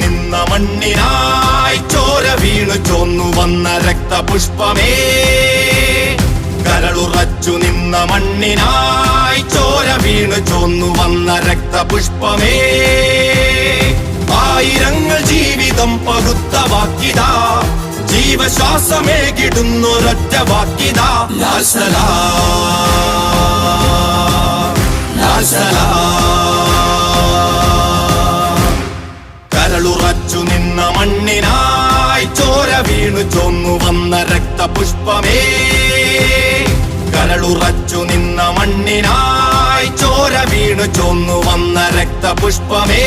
നിന്ന മണ്ണിനായി ചോര വീണു ചോന്നു വന്ന രക്തപുഷ്പമേ. കരളുറച്ചു നിന്ന മണ്ണിനായി ചോര വീണു ചോന്നു വന്ന രക്തപുഷ്പമേ. ആയിരങ്ങൾ ജീവിതം പകുത്ത ജീവശ്വാസമേ ജീവശ്വാസമേകിടുന്നൊരൊറ്റ വാക്കിതാ. ലാസലാ ലാസലാ കരളുറച്ചു നിന്ന മണ്ണിനായി ചോര വീണു ചോന്നു വന്ന രക്തപുഷ്പമേ. കരളുറച്ചു നിന്ന മണ്ണിനായി ചോര വീണു ചോന്നു വന്ന രക്തപുഷ്പമേ.